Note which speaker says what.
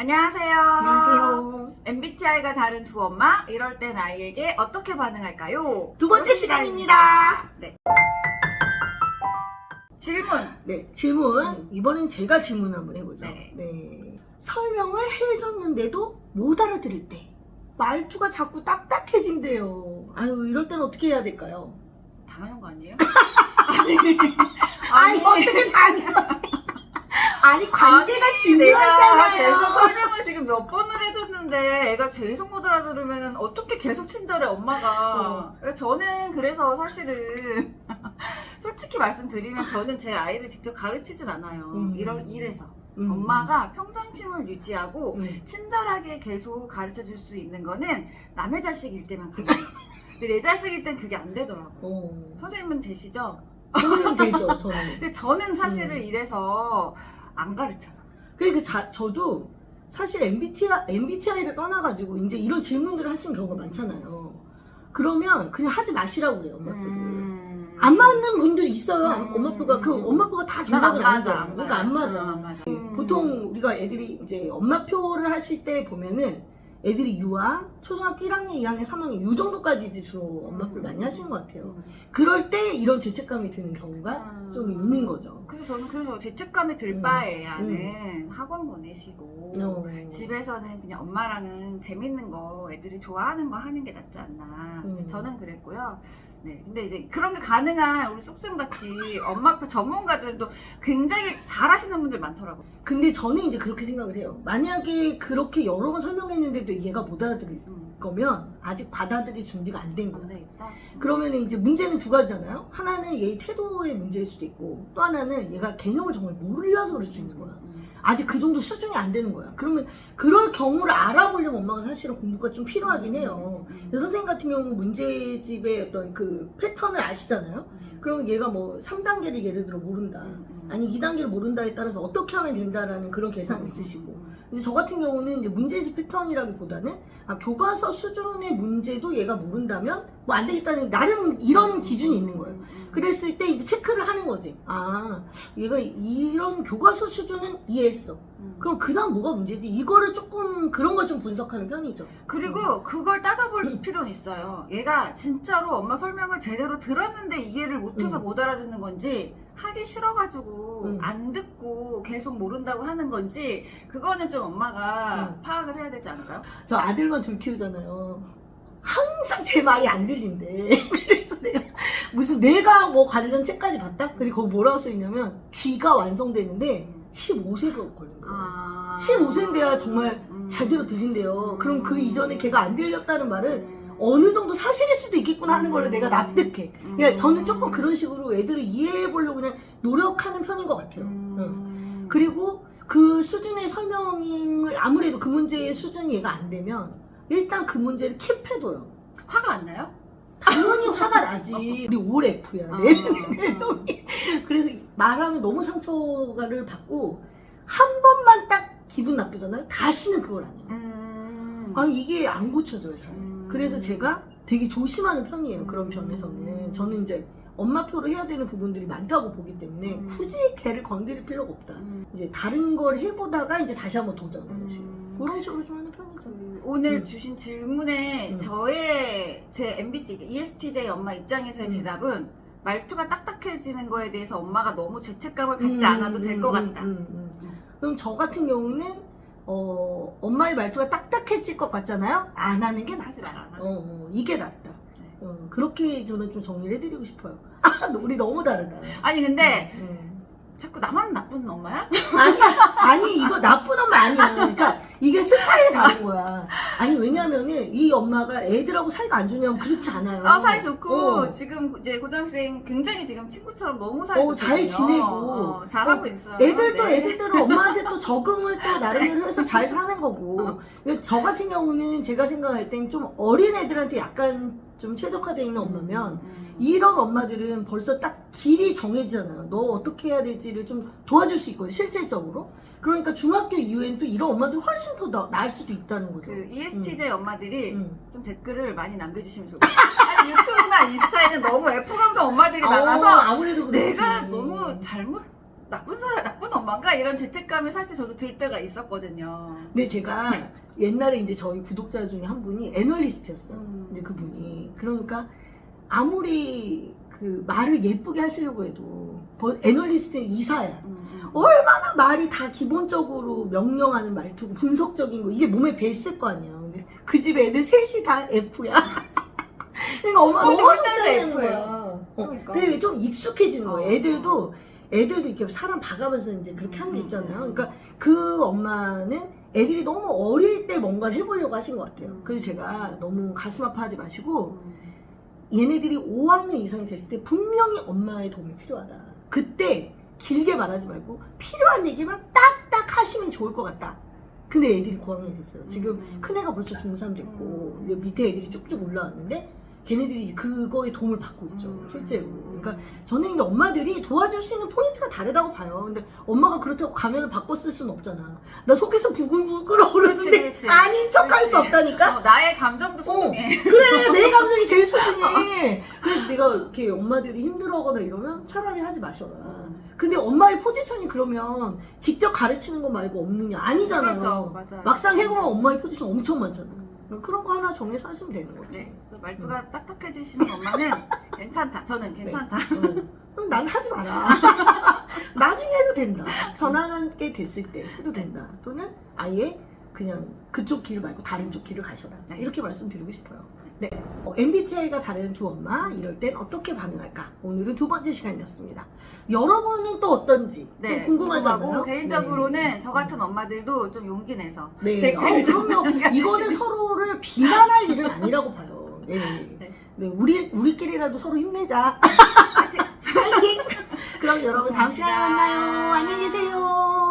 Speaker 1: 안녕하세요.
Speaker 2: 안녕하세요.
Speaker 1: MBTI가 다른 두 엄마, 이럴 땐 아이에게 어떻게 반응할까요?
Speaker 2: 두 번째 시간입니다.
Speaker 1: 네. 질문.
Speaker 2: 네, 질문. 이번엔 제가 질문 한번 해보죠.
Speaker 1: 네.
Speaker 2: 네. 설명을 해줬는데도 못 알아들을 때. 말투가 자꾸 딱딱해진대요. 아유, 이럴 땐 어떻게 해야 될까요?
Speaker 1: 당연한 거 아니에요?
Speaker 2: 아니, 어떻게 당연 아니, 관계가
Speaker 1: 아니, 내가 계속
Speaker 2: 중요하잖아요.
Speaker 1: 설명을 지금 몇 번을 해줬는데 애가 계속 못 알아들으면 어떻게 계속 친절해 엄마가 저는 그래서 사실은 솔직히 말씀드리면 저는 제 아이를 직접 가르치진 않아요
Speaker 2: 음.
Speaker 1: 이럴 이래서
Speaker 2: 음.
Speaker 1: 엄마가 평정심을 유지하고
Speaker 2: 음.
Speaker 1: 친절하게 계속 가르쳐 줄 수 있는 거는 남의 자식일 때만 가능해요 근데 내 자식일 땐 그게 안 되더라고요
Speaker 2: 어.
Speaker 1: 선생님은 되시죠?
Speaker 2: 저는 되죠, 저는.
Speaker 1: 근데 저는 사실은
Speaker 2: 음.
Speaker 1: 이래서 안 가르쳐요
Speaker 2: 그러니까 자, 저도 사실 MBTI, MBTI를 떠나가지고 이제 이런 질문들을 하시는 경우가 많잖아요. 그러면 그냥 하지 마시라고 그래요, 엄마표를.
Speaker 1: 음.
Speaker 2: 안 맞는 분도 있어요.
Speaker 1: 음.
Speaker 2: 엄마표가 그 엄마표가 다 정답은.
Speaker 1: 안
Speaker 2: 그러니까 안 맞아.
Speaker 1: 안 맞아. 음.
Speaker 2: 보통 우리가 애들이 이제 엄마표를 하실 때 보면은 애들이 유아, 초등학교 1학년, 2학년, 3학년 요 정도까지 이제 주로 엄마표를 많이 하시는 것 같아요. 그럴 때 이런 죄책감이 드는 경우가
Speaker 1: 음.
Speaker 2: 좀 있는 거죠.
Speaker 1: 그래서 저는 그래서 죄책감이 들
Speaker 2: 음.
Speaker 1: 바에야는 학원 보내시고
Speaker 2: 어.
Speaker 1: 집에서는 그냥 엄마랑은 재밌는 거 애들이 좋아하는 거 하는 게 낫지 않나
Speaker 2: 음.
Speaker 1: 저는 그랬고요 네 근데 이제 그런 게 가능한 우리 쑥쌤 같이 엄마표 전문가들도 굉장히 잘하시는 분들 많더라고요
Speaker 2: 근데 저는 이제 그렇게 생각을 해요. 만약에 그렇게 여러 번 설명했는데도 얘가 못 알아들을
Speaker 1: 음.
Speaker 2: 거면 아직 받아들일 준비가 안 된 거예요.
Speaker 1: 안 되겠다
Speaker 2: 그러면 이제 문제는 두 가지잖아요. 하나는 얘의 태도의 문제일 수도 있고 또 하나는 얘가 개념을 정말 몰라서 그럴 수 있는 거야.
Speaker 1: 음.
Speaker 2: 아직 그 정도 수준이 안 되는 거야. 그러면 그럴 경우를 알아보려면 엄마가 사실은 공부가 좀 필요하긴 해요.
Speaker 1: 음.
Speaker 2: 근데 선생님 같은 경우 문제집의 어떤 그 패턴을 아시잖아요.
Speaker 1: 음.
Speaker 2: 그러면 얘가 뭐 3단계를 예를 들어 모른다.
Speaker 1: 음. 음.
Speaker 2: 아니 2단계를 모른다에 따라서 어떻게 하면 된다라는 그런 계산이 있으시고 이제 저 같은 경우는 이제 문제집 패턴이라기보다는 아, 교과서 수준의 문제도 얘가 모른다면 뭐 안 되겠다는 나름 이런 기준이 있는 거예요. 그랬을 때 이제 체크를 하는 거지. 아, 얘가 이런 교과서 수준은 이해했어.
Speaker 1: 음.
Speaker 2: 그럼 그다음 뭐가 문제지? 이거를 조금 그런 걸 좀 분석하는 편이죠.
Speaker 1: 그리고 그걸 따져볼
Speaker 2: 음.
Speaker 1: 필요는 있어요. 얘가 진짜로 엄마 설명을 제대로 들었는데 이해를 못해서
Speaker 2: 음.
Speaker 1: 못 알아듣는 건지 하기 싫어가지고
Speaker 2: 음.
Speaker 1: 안 듣고 계속 모른다고 하는 건지 그거는 좀 엄마가
Speaker 2: 음.
Speaker 1: 파악을 해야 되지 않을까요?
Speaker 2: 저 아들만 둘 키우잖아요. 항상 제 말이 안 들린대. 그래서 내가 무슨 내가 뭐 관련 책까지 봤다? 근데 거기 뭐라고 써있냐면 귀가 완성되는데 15세가 걸린 거예요.
Speaker 1: 아...
Speaker 2: 15세인데야 정말
Speaker 1: 음.
Speaker 2: 제대로 들린대요. 그럼 그 이전에 걔가 안 들렸다는 말은
Speaker 1: 음.
Speaker 2: 어느 정도 사실일 수도 있겠구나 하는 거를 내가 납득해.
Speaker 1: 음.
Speaker 2: 그러니까 저는 조금 그런 식으로 애들을 이해해 보려고 그냥 노력하는 편인 것 같아요.
Speaker 1: 음.
Speaker 2: 응. 그리고 그 수준의 설명을 아무래도 그 문제의 수준이 얘가 안 되면 일단 그 문제를 킵해둬요.
Speaker 1: 화가 안 나요?
Speaker 2: 당연히 화가 나지. 우리 올 F야.
Speaker 1: 아,
Speaker 2: 네.
Speaker 1: 음.
Speaker 2: 그래서 말하면 너무 상처를 받고 한 번만 딱 기분 나쁘잖아요. 다시는 그걸 안 해요.
Speaker 1: 음.
Speaker 2: 아 이게 안 고쳐져요 잘.
Speaker 1: 음.
Speaker 2: 그래서 제가 되게 조심하는 편이에요. 그런
Speaker 1: 음.
Speaker 2: 변에서는 저는 이제 엄마 표로 해야 되는 부분들이 많다고 보기 때문에
Speaker 1: 음.
Speaker 2: 굳이 걔를 건드릴 필요가 없다.
Speaker 1: 음.
Speaker 2: 이제 다른 걸 해보다가 이제 다시 한번 도전하는 식으로
Speaker 1: 음.
Speaker 2: 그런 식으로 좀 하는 편이죠.
Speaker 1: 그 오늘
Speaker 2: 음.
Speaker 1: 주신 질문에
Speaker 2: 음.
Speaker 1: 저의 제 MBT ESTJ 엄마 입장에서의
Speaker 2: 음.
Speaker 1: 대답은 말투가 딱딱해지는 거에 대해서 엄마가 너무 죄책감을 갖지
Speaker 2: 음,
Speaker 1: 않아도 될것
Speaker 2: 음,
Speaker 1: 같다.
Speaker 2: 음, 음, 음. 그럼 저 같은 경우는 어, 엄마의 말투가 딱딱해질 것 같잖아요. 안 하는 게 낫다.
Speaker 1: 하지 말아라.
Speaker 2: 어, 어, 이게 낫다.
Speaker 1: 네.
Speaker 2: 어, 그렇게 저는 좀 정리를 해드리고 싶어요. 아, 우리 너무 다르다.
Speaker 1: 아니 근데
Speaker 2: 음.
Speaker 1: 자꾸 나만 나쁜 엄마야?
Speaker 2: 아니, 아니, 이거 나쁜 엄마 아니야. 그러니까 이게 스타일이 다른 거야. 아니, 왜냐면은 이 엄마가 애들하고 사이가 안 좋냐면 그렇지 않아요.
Speaker 1: 아 사이 좋고
Speaker 2: 어.
Speaker 1: 지금 이제 고등학생 굉장히 지금 친구처럼 너무 사이
Speaker 2: 어, 잘
Speaker 1: 좋거든요.
Speaker 2: 지내고.
Speaker 1: 어, 잘하고 있어요.
Speaker 2: 애들도
Speaker 1: 네.
Speaker 2: 애들대로 엄마한테 또 적응을 또 나름대로 해서 잘 사는 거고. 근데 저 같은 경우는 제가 생각할 땐 좀 어린 애들한테 약간 좀 최적화되어 있는 엄마면
Speaker 1: 음.
Speaker 2: 이런 엄마들은 벌써 딱 길이 정해지잖아요. 너 어떻게 해야 될지를 좀 도와줄 수 있거든요, 실질적으로. 그러니까 중학교 이후엔 또 이런 엄마들 훨씬 더 나, 나을 수도 있다는 거죠.
Speaker 1: 그 ESTJ 엄마들이
Speaker 2: 음.
Speaker 1: 좀 댓글을 많이 남겨주시면 좋을 것 같아요. 아니, 유튜브나 인스타에는 너무 F 감성 엄마들이 많아서
Speaker 2: 어, 아무래도 그렇지.
Speaker 1: 내가 너무 잘못 나쁜 사람, 나쁜 엄마인가 이런 죄책감이 사실 저도 들 때가 있었거든요.
Speaker 2: 근데 제가 옛날에 이제 저희 구독자 중에 한 분이 애널리스트였어요.
Speaker 1: 음.
Speaker 2: 이제 그분이 그러니까 아무리 그 말을 예쁘게 하시려고 해도 버- 애널리스트는 이사야.
Speaker 1: 음, 음.
Speaker 2: 얼마나 말이 다 기본적으로 명령하는 말투고 분석적인 거 이게 몸에 배 있을 거 아니야. 근데 그 집 애들 셋이 다 F야. 그러니까 엄마
Speaker 1: 어,
Speaker 2: 너무
Speaker 1: F예요.
Speaker 2: 거야. 어,
Speaker 1: 그러니까.
Speaker 2: 그게 좀 익숙해지는 거야.
Speaker 1: 어.
Speaker 2: 애들도 애들도 이렇게 사람 봐가면서 이제 그렇게 하는 게 있잖아요. 그러니까 그 엄마는 애들이 너무 어릴 때 뭔가를 해보려고 하신 것 같아요. 그래서 제가 너무 가슴 아파하지 마시고
Speaker 1: 음.
Speaker 2: 얘네들이 5학년 이상이 됐을 때 분명히 엄마의 도움이 필요하다. 그때 길게 말하지 말고 필요한 얘기만 딱딱 하시면 좋을 것 같다. 근데 애들이 9학년이 됐어요. 지금
Speaker 1: 음.
Speaker 2: 큰애가 벌써 중3 됐고
Speaker 1: 음.
Speaker 2: 밑에 애들이 쭉쭉 올라왔는데 걔네들이 그거에 도움을 받고 있죠.
Speaker 1: 음.
Speaker 2: 실제로. 그러니까 저는 이제 엄마들이 도와줄 수 있는 포인트가 다르다고 봐요. 근데 엄마가 그렇다고 가면을 바꿔 쓸 수는 없잖아. 나 속에서 부글부글 끓어오르는데
Speaker 1: 그렇지.
Speaker 2: 아닌 척 할 수
Speaker 1: 그렇지.
Speaker 2: 없다니까?
Speaker 1: 어, 나의 감정도 소중해.
Speaker 2: 그래 내 감정이 제일 소중해 그래서 내가 이렇게 엄마들이 힘들어하거나 이러면 차라리 하지 마셔라 근데 엄마의 포지션이 그러면 직접 가르치는 거 말고 없느냐? 아니잖아요.
Speaker 1: 그렇죠, 맞아요.
Speaker 2: 막상 해보면 엄마의 포지션 엄청 많잖아
Speaker 1: 음.
Speaker 2: 그런 거 하나 정해서 하시면 되는 거지.
Speaker 1: 네, 그래서 말투가 딱딱해지시는 엄마는 괜찮다. 저는 괜찮다.
Speaker 2: 어. 그럼 난 하지 마라. 나중에 해도 된다. 편안하게 됐을 때 해도 된다. 또는 아예 그냥 그쪽 길 말고 다른 쪽 길을 가셔라.
Speaker 1: 네.
Speaker 2: 이렇게 말씀드리고 싶어요 네, 어, MBTI가 다른 두 엄마 이럴 땐 어떻게 반응할까 오늘은 두 번째 시간이었습니다 여러분은 또 어떤지
Speaker 1: 네, 궁금하고 개인적으로는
Speaker 2: 네.
Speaker 1: 저 같은 엄마들도 좀 용기 내서
Speaker 2: 네,
Speaker 1: 댓글
Speaker 2: 어,
Speaker 1: 좀
Speaker 2: 그럼요. 이거는 서로를 비난할 일은 아니라고 봐요. 네.
Speaker 1: 네.
Speaker 2: 네, 우리 우리끼리라도 서로 힘내자. 파이팅. 그럼 여러분 다음 시간에 만나요. 안녕히 계세요.